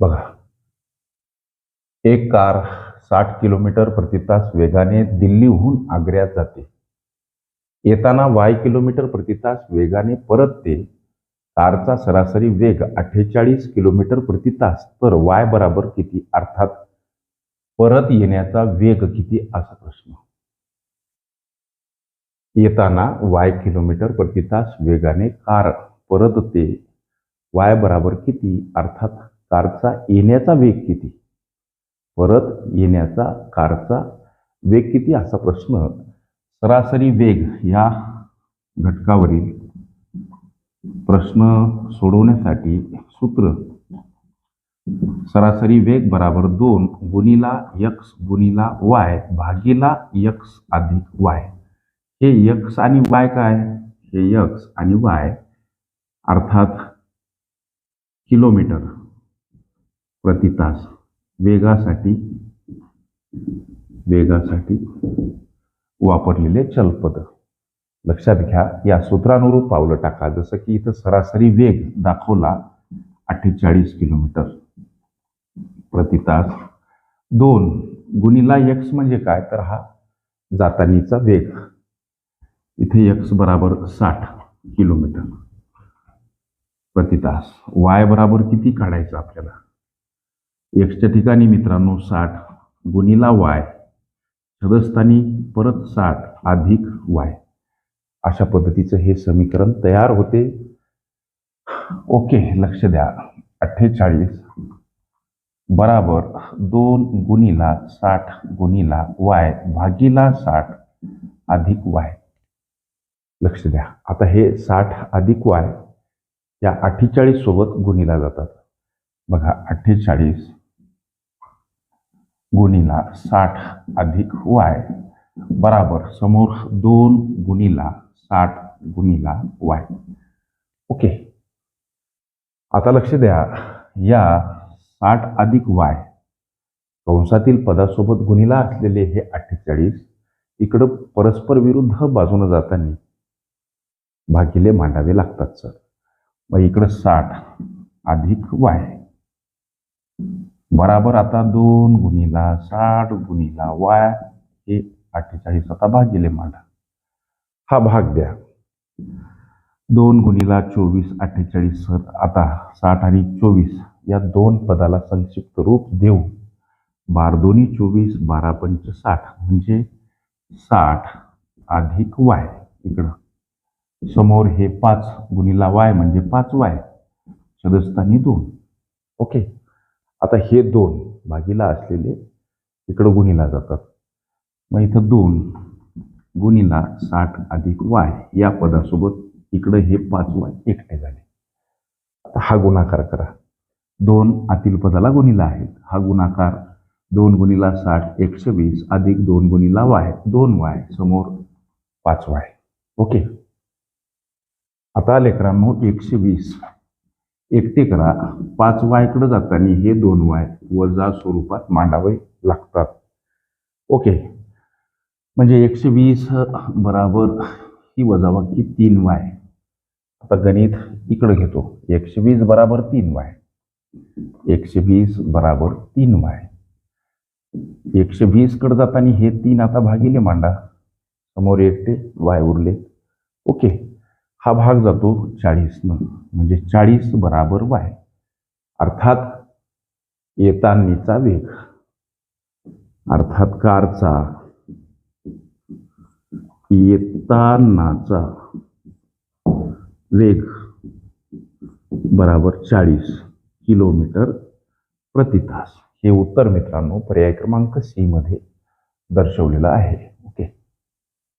बघा. एक कार साठ किलोमीटर प्रति तास वेगाने दिल्लीहून आग्र्यात जाते. येताना वाय किलोमीटर प्रति तास वेगाने परतते. कारचा सरासरी वेग अठ्ठेचाळीस किलोमीटर प्रति तास. तर वाय बराबर किती? अर्थात परत येण्याचा वेग किती? असा प्रश्न. येताना वाय किलोमीटर प्रति तास वेगाने कार परतते. वाय बराबर किती? अर्थात कारचा येण्याचा वेग किती? परत येण्याचा कारचा वेग किती? असा प्रश्न सरासरी वेग या घटकावरील प्रश्न सोडवण्यासाठी सूत्र. सरासरी वेग बराबर दोन गुणिला यक्स गुणिला वाय भागीला यक्स अधिक वाय हे यक्स आणि वाय काय? हे यक्स आणि वाय अर्थात किलोमीटर. प्रति तास वेगासाठी वेगासाठी वापरलेले चलपद. लक्षात घ्या या सूत्रानुरूप पावलं टाका. जसं की इथं सरासरी वेग दाखवला अठ्ठेचाळीस किलोमीटर. प्रति तास दोन गुणिला यक्स म्हणजे काय? तर हा जातानीचा वेग. इथे यक्स बराबर साठ किलोमीटर. प्रति तास वाय बराबर किती काढायचं आपल्याला? एक्सच्या ठिकाणी मित्रांनो साठ गुणिला वाय. छदस्थानी परत साठ अधिक वाय. अशा पद्धतीचं हे समीकरण तयार होते. ओके लक्ष द्या. अठ्ठेचाळीस बराबर दोन गुणिला साठ गुणिला वाय भागीला साठ अधिक वाय. लक्ष द्या. आता हे साठ अधिक वाय या अठ्ठेचाळीस सोबत गुणिला जातात. बघा अठ्ठेचाळीस गुणिला साठ अधिक वाय. बराबर समोर दोन गुणिला साठ गुणिला वाय. ओके. आता लक्ष द्या या साठ अधिक वाय कंसातील पदासोबत गुणिला असलेले हे अठ्ठेचाळीस इकडं परस्पर विरुद्ध बाजूनं जाताना भागिले मांडावे लागतात सर. मग इकडं साठ अधिक वाय. बराबर आता दोन गुणिला साठ गुणिला वाय हे अठ्ठेचाळीस आता भागिले मांडा. हा भाग द्या. दोन गुणिला चोवीस अठ्ठेचाळीस आता साठ आणि चोवीस या दोन पदाला संक्षिप्त रूप देऊ. बार दोन्ही चोवीस बारा पंच साठ म्हणजे साठ अधिक वाय इकडं. समोर हे पाच गुणिला वाय म्हणजे पाच वाय. सदस्तानी दोन. ओके. आता हे दोन भागीला असलेले इकडं गुणीला जातात. मग इथं दोन गुणीला साठ अधिक वाय या पदासोबत इकडं हे पाच वाय एकटे झाले. आता हा गुणाकार करा. दोन आतील पदाला गुणीला आहेत. हा गुणाकार दोन गुणीला साठ एकशे वीस अधिक दोन गुणीला वाय दोन वाय समोर पाच वाय. ओके? आता लेकरांनो एकशे वीस. एकटे करा. पाच वायकडे जाताना हे दोन वाय वजा स्वरूपात मांडावे लागतात. ओके. म्हणजे एकशे वीस बराबर ही वजाबाकी तीन वाय. आता गणित इकडे घेतो. एकशे वीस बराबर तीन वाय. एकशे वीस बराबर तीन वाय. एकशे वीसकडे जाताना हे तीन आता भागिले मांडा. समोर एकटे वाय उरले. ओके. हा भाग जातो चाळीसनं म्हणजे चाळीस बराबर वाय. अर्थात येतानीचा वेग. अर्थात कारचा. येतानाचा वेग बराबर चाळीस किलोमीटर प्रति तास. हे उत्तर मित्रांनो पर्याय क्रमांक सी मध्ये दर्शवलेलं आहे.